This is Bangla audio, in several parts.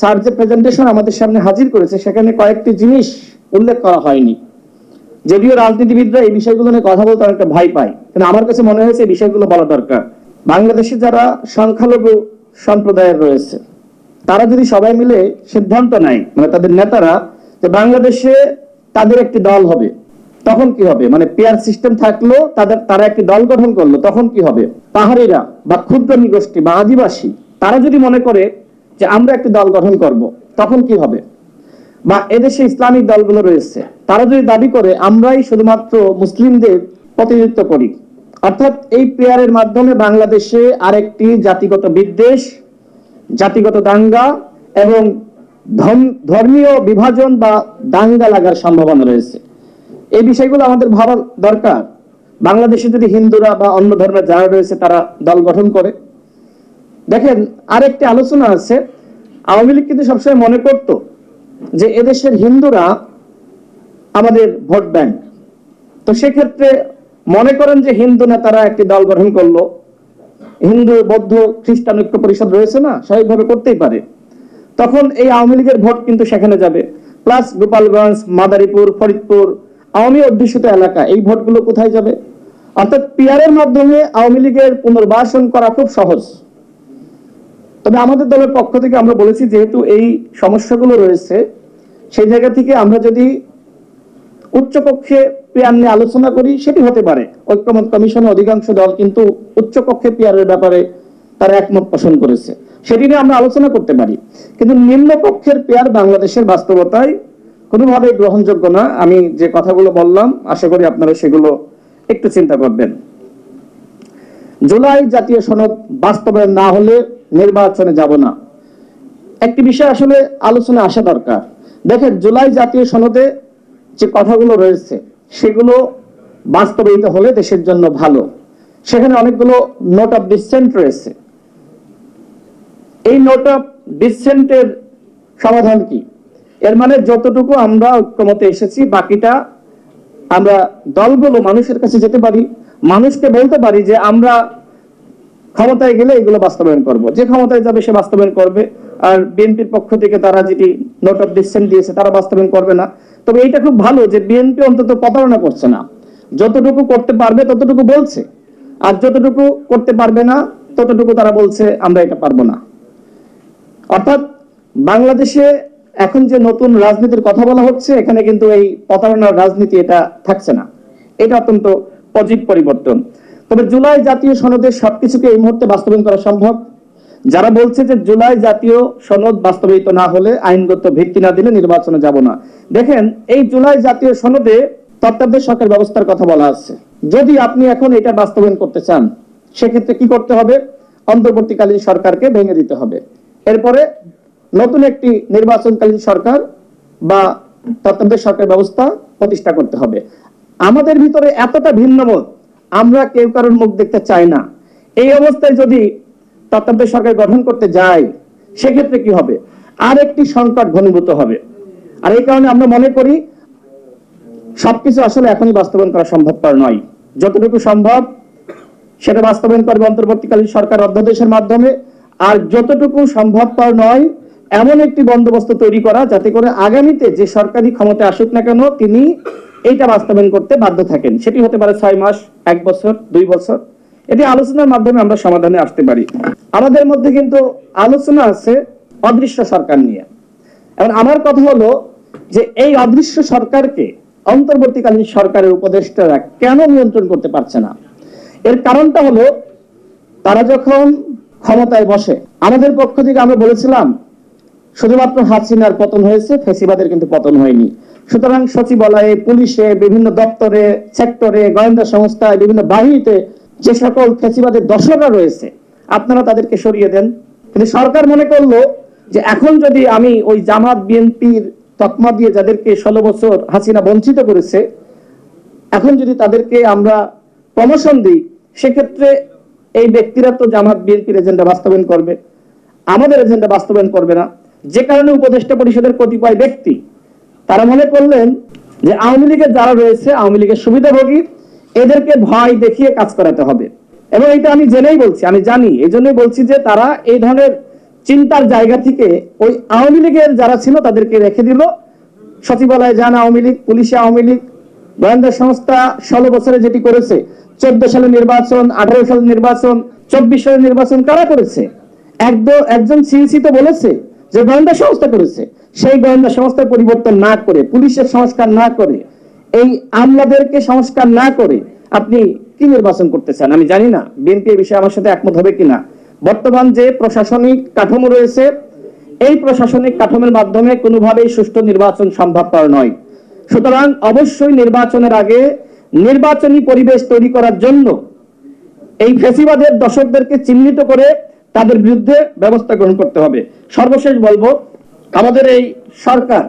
স্যার যে প্রেজেন্টেশন আমাদের সামনে হাজির করেছে, সেখানে কয়েকটি জিনিস উল্লেখ করা হয়নি। যদিও রাজনীতিবিদরা এই বিষয়গুলো নিয়ে কথা বলতে অনেকটা ভয় পায়, কিন্তু আমার কাছে মনে হয়েছে এই বিষয়গুলো বলা দরকার। বাংলাদেশে যারা সংখ্যালঘু সম্প্রদায়ের রয়েছে, তারা যদি সবাই মিলে সিদ্ধান্ত নেয় মানে তাদের নেতারা, যে বাংলাদেশে তাদের একটি দল হবে, তখন কি হবে? মানে পেয়ার সিস্টেম থাকল, তাদের, তারা একটি দল গঠন করল, তখন কি হবে? পাহাড়িরা বা ক্ষুদ্র নিগোষ্ঠী বা আদিবাসী, তারা যদি মনে করে যে আমরা একটি দল গঠন করব, তখন কি হবে? বা এদেশে ইসলামিক দলগুলো রয়েছে, তারা যদি দাবি করে, আমরাই শুধুমাত্র মুসলিমদের প্রতিনিধিত্ব করি। অর্থাৎ এই পেয়ারের মাধ্যমে বাংলাদেশে আরেকটি জাতিগত বিদ্বেষ, জাতিগত দাঙ্গা এবং ধর্ম- ধর্মীয় বিভাজন বা দাঙ্গা লাগার সম্ভাবনা রয়েছে। এই বিষয়গুলো আমাদের ভাবা দরকার। বাংলাদেশে যদি হিন্দুরা বা অন্য ধর্মের যারা রয়েছে, তারা দল গঠন করে। দেখেন, আরেকটি আলোচনা আছে। আওয়ামী লীগ কিন্তু সবসময় মনে করত যে এদেশের হিন্দুরা আমাদের ভোট ব্যাংক। তো সেক্ষেত্রে মনে করেন যে হিন্দু নেতারা একটি দল গঠন করল। হিন্দু, বৌদ্ধ, খ্রিস্টান ঐক্য পরিষদ রয়েছে না? স্বাভাবিকভাবে করতেই পারে। তখন এই আওয়ামী লীগের ভোট কিন্তু সেখানে যাবে। প্লাস গোপালগঞ্জ, মাদারীপুর, ফরিদপুর, আওয়ামী অধ্যুষিত এলাকা, এই ভোটগুলো কোথায় যাবে? অর্থাৎ পিয়ারের মাধ্যমে আওয়ামী লীগের পুনর্বাসন করা খুব সহজ। তবে আমাদের দলের পক্ষ থেকে আমরা বলেছি, যেহেতু এই সমস্যাগুলো রয়েছে, সেই জায়গা থেকে আমরা যদি উচ্চকক্ষে পেয়ার নিয়ে আলোচনা করি, সেটি হতে পারে। ঐক্যমত কমিশনের অধিকাংশ দল কিন্তু উচ্চকক্ষে পেয়ারের ব্যাপারে তারা একমত পোষণ করেছে। সেটি নিয়ে আমরা আলোচনা করতে পারি। কিন্তু নিম্ন পক্ষের পেয়ার বাংলাদেশের বাস্তবতায় কোনোভাবে গ্রহণযোগ্য না। আমি যে কথাগুলো বললাম, আশা করি আপনারা সেগুলো একটু চিন্তা করবেন। জুলাই জাতীয় সনদ বাস্তবায়ন না হলে নির্বাচনে যাব না। একটি বিষয় আসলে আলোচনা আসা দরকার। দেখেন, জুলাই জাতীয় সনদে যে কথাগুলো রয়েছে, সেগুলো বাস্তবায়িত হলে দেশের জন্য ভালো। সেখানে অনেকগুলো নোট অফ ডিসেন্ট রয়েছে। এই নোট অফ ডিসেন্টের সমাধান কি? এর মানে যতটুকু আমরা ঐক্যমতে এসেছি, বাকিটা আমরা দলগুলো মানুষের কাছে যেতে পারি। মানুষকে বলতে পারি যে আমরা ক্ষমতায় গেলে এগুলো বাস্তবায়ন করব। যে ক্ষমতায় যাবে সে বাস্তবায়ন করবে। আর বিএনপির পক্ষ থেকে তারা যেটি নোট অফ ডিসেন্ট দিয়েছে, তারা বাস্তবায়ন করবে না। তবে এইটা খুব ভালো যে বিএনপি অন্তত প্রতারণা করছে না। যতটুকু করতে পারবে ততটুকু বলছে। আর যতটুকু করতে পারবে না, ততটুকু তারা বলছে, আমরা এটা পারব না। অর্থাৎ বাংলাদেশে এখন যে নতুন রাজনীতির কথা বলা হচ্ছে, এখানে কিন্তু এই প্রতারণার রাজনীতি এটা থাকছে না। এটা অত্যন্ত পজিটিভ পরিবর্তন। তবে জুলাই জাতীয় সনদের সবকিছুকে এই মুহূর্তে বাস্তবায়ন করা সম্ভব। যারা বলছে যে জুলাই জাতীয় সনদ বাস্তবায়িত না হলে আইনগত ভিত্তি না দিলে নির্বাচনে যাব না। দেখেন, এই জুলাই জাতীয় সনদে তত্ত্বাবধায়ক সরকার ব্যবস্থার কথা বলা আছে। যদি আপনি এখন এটা বাস্তবায়ন করতে চান, সেক্ষেত্রে কি করতে হবে? অন্তর্বর্তীকালীন সরকারকে ভেঙে দিতে হবে। এরপরে নতুন একটি নির্বাচনকালীন সরকার বা তত্ত্বাবধায়ক সরকার ব্যবস্থা প্রতিষ্ঠা করতে হবে। আমাদের ভিতরে এতটা ভিন্নমত আমরা কেউ কারোর মুখ দেখতে চাই না। এই অবস্থায় যদি তত্ত্বাবধায়ক সরকার গঠন করতে যায়, সেক্ষেত্রে কি হবে? আর একটি সংকট ঘনীভূত হবে। আর এই কারণে আমরা মনে করি, সবকিছু আসলে এখনই বাস্তবায়ন করা সম্ভবপর নয়। যতটুকু সম্ভব, সেটা বাস্তবায়ন করবে অন্তর্বর্তীকালীন সরকার অধ্যাদেশের মাধ্যমে। আর যতটুকু সম্ভবপর নয়, এমন একটি বন্দোবস্ত তৈরি করা যাতে করে আগামীতে যে সরকারি ক্ষমতা আসুক না কেন, তিনি এইটা বাস্তবায়ন করতে বাধ্য থাকেন। সেটি হতে পারে ছয় মাস, এক বছর, দুই বছর। এটি আলোচনার মাধ্যমে আমরা সমাধানে আসতে পারি। আমাদের মধ্যে কিন্তু আলোচনা আছে অদৃশ্য সরকার নিয়ে। এখন আমার কথা হলো যে এই অদৃশ্য সরকারকে অন্তর্বর্তীকালীন সরকারের উপদেষ্টারা কেন নিয়ন্ত্রণ করতে পারছে না? এর কারণটা হলো তারা যখন ক্ষমতায় বসে, আমাদের পক্ষ থেকে আমরা বলেছিলাম শুধুমাত্র হাসিনার পতন হয়েছে, ফেসিবাদের কিন্তু পতন হয়নি। সুতরাং সচিবালয়ে, পুলিশে, বিভিন্ন দপ্তরে, সেক্টরে, গোয়েন্দা সংস্থায়, বিভিন্ন বাহিনীতে যে সকল ফেসিবাদের দশরা রয়েছে, আপনারা তাদেরকে সরিয়ে দেন। কিন্তু সরকার মনে করল যে এখন যদি আমি ওই জামাত বিএনপির তকমা দিয়ে যাদেরকে ষোলো বছর হাসিনা বঞ্চিত করেছে, এখন যদি তাদেরকে আমরা প্রমোশন দিই, সেক্ষেত্রে এই ব্যক্তিরা তো জামাত বিএনপির এজেন্ডা বাস্তবায়ন করবে। আমাদের এজেন্ডা বাস্তবায়ন করবে না। যে কারণে উপদেষ্টা পরিষদের কতিপয় ব্যক্তি, তারা মনে করলেন যে আওয়ামী লীগের যারা রয়েছে, আওয়ামী লীগের সুবিধাভোগী, এদেরকে ভয় দেখিয়ে কাজ করাতে হবে। এবং এটা আমি জেনেই বলছি, আমি জানি এই জন্যই বলছি যে তারা এই ধরনের চিন্তার জায়গা থেকে ওই আওয়ামী লীগের যারা ছিল, তাদেরকে রেখে দিল। সচিবালয়ে যান আওয়ামী লীগ, পুলিশে আওয়ামী লীগ, গোয়েন্দা সংস্থা ষোলো বছরে যেটি করেছে, চোদ্দ সালে নির্বাচন, আঠারো সালে নির্বাচন, চব্বিশ সালে নির্বাচন কারা করেছে? একদম একজন সিইসি তো বলেছে যে গোয়েন্দা সংস্থা করেছে, সেই গোয়েন্দা সংস্থার পরিবর্তন না করে, পুলিশের সংস্কার না করে, এই আমলাদেরকে সংস্কার না করে আপনি কি নির্বাচন করতে চান? আমি জানি না, বিএনপি এই বিষয়ে আমার সাথে একমত হবে কিনা। বর্তমান যে প্রশাসনিক কাঠামো রয়েছে, এই প্রশাসনিক কাঠামোর মাধ্যমে কোনোভাবেই সুষ্ঠু নির্বাচন সম্ভবপর নয়। সুতরাং অবশ্যই নির্বাচনের আগে নির্বাচনী পরিবেশ তৈরি করার জন্য এই ফেসিবাদের দর্শকদেরকে চিহ্নিত করে তাদের বিরুদ্ধে ব্যবস্থা গ্রহণ করতে হবে। সর্বশেষ বলব, আমাদের এই সরকার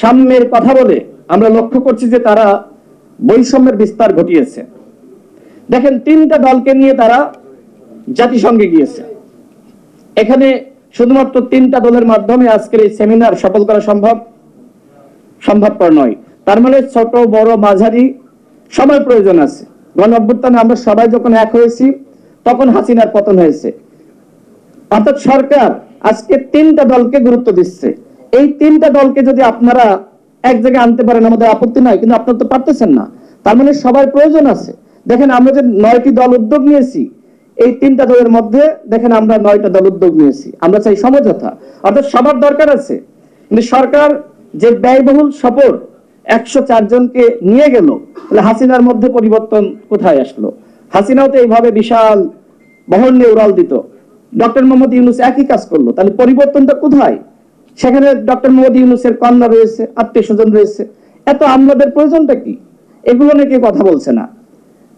সাম্যের কথা বলে আমরা লক্ষ্য করছি যে তারা বৈষম্যের বিস্তার ঘটিয়েছে। দেখেন, তিনটা দলকে নিয়ে তারা জাতিসংঘে গিয়েছে। এখানে শুধুমাত্র তিনটা দলের মাধ্যমে আজকের এই সেমিনার সফল করা সম্ভব, সম্ভবপর নয়। তার মানে ছোট, বড়, মাঝারি সময় প্রয়োজন আছে। গণ অভ্যুত্থানে আমরা সবাই যখন এক হয়েছি, তখন হাসিনার পতন হয়েছে। অর্থাৎ সরকার আজকে তিনটা দলকে গুরুত্ব দিচ্ছে। এই তিনটা দলকে যদি আপনারা এক জায়গায় আনতে পারেন, আমাদের আপত্তি নাই, কিন্তু আপনারা তো পারতেছেন না। তার মানে সবার প্রয়োজন আছে। দেখেন, আমরা যে নয়টি দল উদ্যোগ নিয়েছি, এই তিনটা দলের মধ্যে দেখেন আমরা নয়টা দল উদ্যোগ নিয়েছি। আমরা চাই সমঝোতা। অর্থাৎ সবার দরকার আছে। কিন্তু সরকার যে ব্যয়বহুল সফর একশো জনকে নিয়ে গেল, তাহলে হাসিনার মধ্যে পরিবর্তন কোথায় আসলো? হাসিনাও তো এইভাবে বিশাল বহন নিয়ে উড়াল দিত। ডক্টর মোহাম্মদ ইউনুস একই কাজ করল। তাহলে পরিবর্তনটা কোথায়? সেখানে ডক্টর মোহাম্মদ ইউনুসের কন্যা রয়েছে, আত্মীয় স্বজন রয়েছে। এত আমলাদের প্রয়োজনটা কি? এগুলো নিয়ে কেউ কথা বলছে না।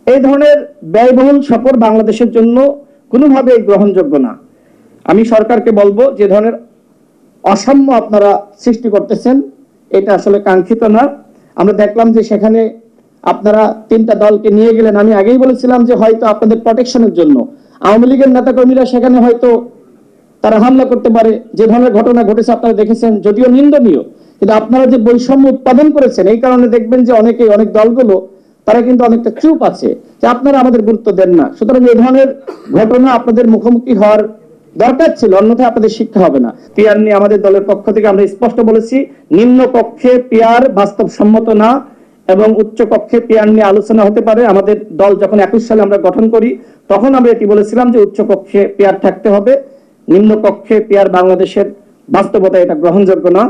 এই ধরনের ব্যয়বহুল সফর বাংলাদেশের জন্য কোনোভাবে গ্রহণযোগ্য না। আমি সরকারকে বলব, যে ধরনের অসাম্য আপনারা সৃষ্টি করতেছেন, এটা আসলে কাঙ্ক্ষিত না। আমরা দেখলাম যে সেখানে আপনারা তিনটা দলকে নিয়ে গেলেন। আমি আগেই বলেছিলাম যে হয়তো আপনাদের প্রোটেকশনের জন্য। আওয়ামী লীগের নেতাকর্মীরা সেখানে হয়তো তারা হামলা করতে পারে। যে ধরনের ঘটনা ঘটেছে আপনারা দেখেছেন, যদিও নিন্দনীয়। কিন্তু আপনারা যে বৈষম্য উৎপাদন করেছেন, এই কারণে দেখবেন যে অনেকে অনেক দলগুলো, তারা কিন্তু অনেকটা চুপ আছে যে আপনারা আমাদের গুরুত্ব দেন না। সুতরাং এই ধরনের ঘটনা আপনাদের মুখোমুখি হওয়ার দরকার ছিল, অন্যথায় আপনাদের শিক্ষা হবে না। পিয়ার নিয়ে আমাদের দলের পক্ষ থেকে আমরা স্পষ্ট বলেছি নিম্ন কক্ষে পিয়ার বাস্তবসম্মত না। এবং উচ্চ কক্ষে পিয়ার নিয়ে আলোচনা হতে পারে। আমাদের দল যখন একুশ সালে আমরা গঠন করি, তখন আমরা এটি বলেছিলাম যে উচ্চ কক্ষে পেয়ার থাকতে হবে। নিম্ন কক্ষে পেয়ার বাংলাদেশের বাস্তবতা এটা গ্রহণযোগ্য না।